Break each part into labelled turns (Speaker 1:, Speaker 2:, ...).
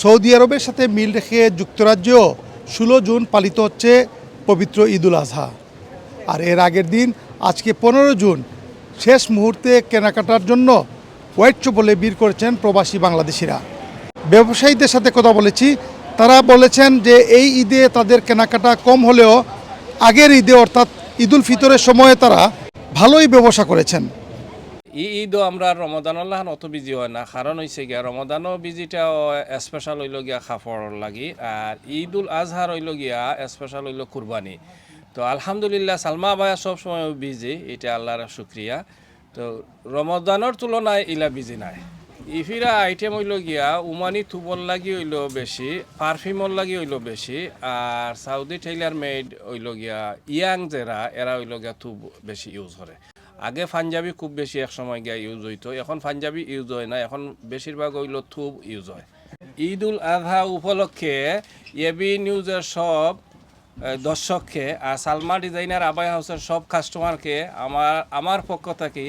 Speaker 1: Saudi আরবের সাথে মিল রেখে যুক্তরাজ্যেও ষোলো জুন পালিত হচ্ছে পবিত্র ঈদুল আজহা। আর এর আগের দিন, আজকে পনেরো জুন, শেষ মুহূর্তে কেনাকাটার জন্য হোয়াইট চপলে বীর করেছেন প্রবাসী বাংলাদেশিরা। ব্যবসায়ীদের সাথে কথা বলেছি, তারা বলেছেন যে এই ঈদে তাদের কেনাকাটা কম হলেও আগের ঈদে অর্থাৎ ঈদুল ফিতরের সময়ে তারা ভালোই ব্যবসা করেছেন।
Speaker 2: ঈদও আমরা রমদানুল্লাহ অত বিজি হয় না। কারণ হয়েছে গিয়া রমদানও বিজিটা স্পেশাল হইল গিয়া খাফর লাগি আর ঈদ উল আজহার হইল গিয়া স্পেশাল হইল কুরবানি তো আলহামদুলিল্লাহ সালমা ভাইয়া সব সময় বিজি এটা আল্লাহর শুক্রিয়া তো রমদানের তুলনায় ইলা বিজি নাই। ইফিরা আইটেম হইল গিয়া উমানি থুবল লাগি হইল বেশি পারফিউমর লাগি হইল বেশি আর সাউদি টেইলার মেড হইল গিয়া ইয়াং যারা এরা হইল গিয়া থুব বেশি ইউজ করে আগে পাঞ্জাবি খুব বেশি এক সময় গিয়া ইউজ হইতো, এখন পাঞ্জাবি ইউজ হয় না, এখন বেশিরভাগ হইল থুব ইউজ হয়। ঈদ উল আজহা উপলক্ষে এবি নিউজের সব দর্শককে আর সালমা ডিজাইনার আবাই হাউসের সব কাস্টমারকে আমার আমার পক্ষ থেকে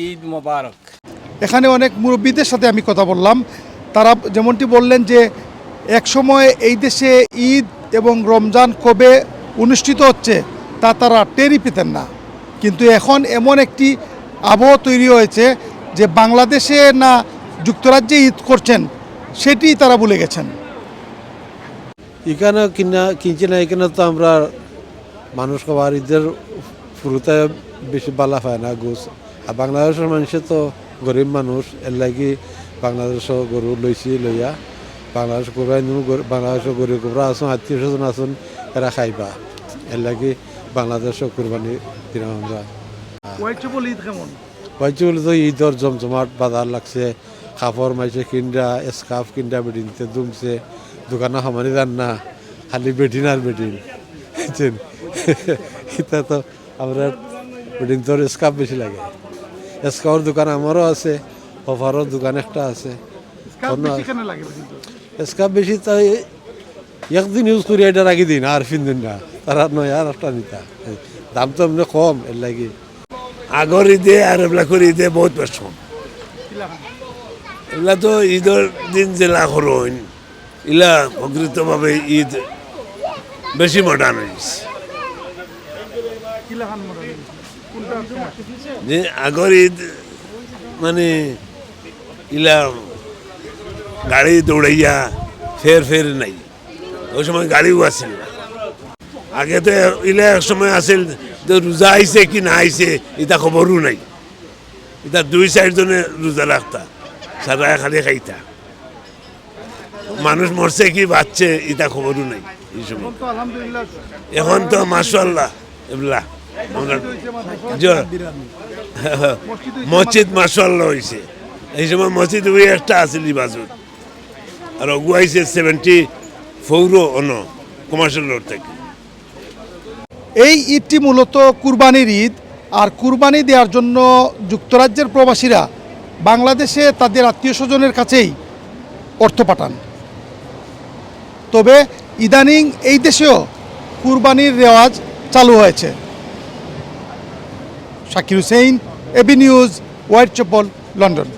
Speaker 2: ঈদ মোবারক।
Speaker 1: এখানে অনেক মুরব্বীদের সাথে আমি কথা বললাম। তারা যেমনটি বললেন যে একসময় এই দেশে ঈদ এবং রমজান কবে অনুষ্ঠিত হচ্ছে তা তারা টেরই পেতেন না। কিন্তু এখন এমন একটি আবহ তৈরি হয়েছে যে বাংলাদেশে না যুক্তরাজ্যে ঈদ করছেন, সেটি তারা ভুলে গেছেন।
Speaker 3: এখানে কিনা, কিনছি না, এখানে তো আমরা মানুষ খাবার ঈদের ফুরুতে বেশি বালা পায় না, গোস। আর বাংলাদেশের মানুষে তো গরিব মানুষ, এর লাগি বাংলাদেশও গরু লইছি লইয়া, বাংলাদেশ কোরবাই বাংলাদেশের গরু কোবরা আসুন আত্মীয় স্বজন আসুন এরা খাইবা। এর লাগি বাংলাদেশও কোরবানি দিলাম আমরা।
Speaker 1: ঈদ কেমন?
Speaker 3: হয়তো তো ঈদর জমজমাট বাজার লাগছে। কাপড় মাইছে কিনডা স্কার্ফ কিনডা বেডিনতে দুমছে। দোকানে সমানি যান না খালি বেডিন আর বেডিন এটা তো আমরা বেডিন তোর স্কার্ফ বেশি লাগে। স্কার্ফের দোকান আমারও আছে অফারও দোকান একটা আছে। স্কার্ফ বেশি তাই একদিন ইউজ করি এটা রাখি দিন আর ফিন দিন না। তারা নয় আর নিতা। দাম তো এমনি কম এর লাগি।
Speaker 4: আগর ঈদে আর এগুলা করে ঈদে বহুত ব্যস্ত এগুলা তো ঈদের দিন জেলা করুন ইলা প্রকৃতভাবে ঈদ বেশি মডার্ন হয়েছে যে আগর ঈদ মানে ইলা গাড়ি দৌড়াইয়া ফের ফের নাই। ওই সময় গাড়িও আসিল না। আগে তো ইলে এক সময় আছিল রোজা আইছে কি না আইছে এটা খবরও নাই। এটা দুই চারজনে রোজা রাখতা সারা খালি খাইতা। মানুষ মরছে কি বাচ্চে এটা খবরও নাই এই সময়। এখন তো মাসাল্লাহ জ- মসজিদ মাসাল্লাহ হয়েছে এই সময় মসজিদ ওই একটা আছিল বাজুর আর অগু আইছে seventy four on commercial road থেকে।
Speaker 1: এই ঈদটি মূলত কুরবানির ঈদ আর কুরবানি দেওয়ার জন্য যুক্তরাজ্যের প্রবাসীরা বাংলাদেশে তাদের আত্মীয় স্বজনের কাছেই অর্থ পাঠান। তবে ইদানিং এই দেশেও কুরবানির রেওয়াজ চালু হয়েছে। Shakir Hussain AB news Whitechapel London.